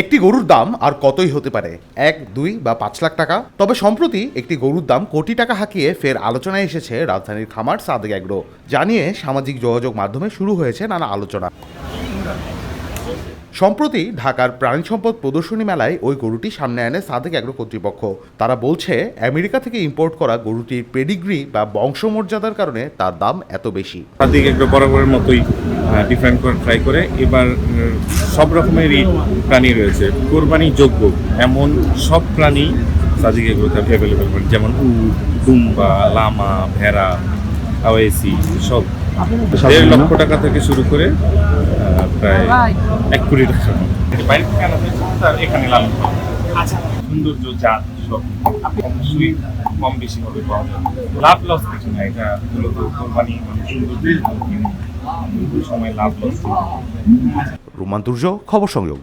একটি গরুর দাম আর কতই হতে পারে? এক, দুই বা পাঁচ লাখ টাকা? তবে সম্প্রতি একটি গরুর দাম কোটি টাকা হাঁকিয়ে ফের আলোচনায় এসেছে রাজধানীর খামার সাদেক অ্যাগ্রো জানিয়ে সামাজিক যোগাযোগ মাধ্যমে শুরু হয়েছে নানা আলোচনা। সম্প্রতি ঢাকার প্রাণী সম্পদ প্রদর্শনী মেলায় ওই গরুটি সামনে আনে সাদেক অ্যাগ্রো কর্তৃপক্ষ। তারা বলছে, আমেরিকা থেকে ইম্পোর্ট করা গরুটির পেডিগ্রি বা বংশমর্যাদার কারণে তার দাম এত বেশি। সাদিক একটু বরাবরের মতোই ডিফারেন্ট করে ট্রাই করে। এবার সব রকমেরই প্রাণী রয়েছে। কোরবানি যোগ্য এমন সব প্রাণী সাদিক এগুলোতে অ্যাভেলেবেল পাবেন যেমন উট দুম্বা লামা ভেড়া হাওয়াইসি সব। দেড় লক্ষ টাকা থেকে শুরু করে প্রায় এক কোটি টাকা। বাইরে থেকে আনা হয়েছে তার এখানে লালন পালন। সৌন্দর্য জাত সব। অবশ্যই কম বেশি হবে পাওয়া যাবে। লাভ লস কিছু না এটা মূলত কোরবানি মানে সৌন্দর্য সময় লাভ লস রোমান্তুর্য খবর সংযোগ।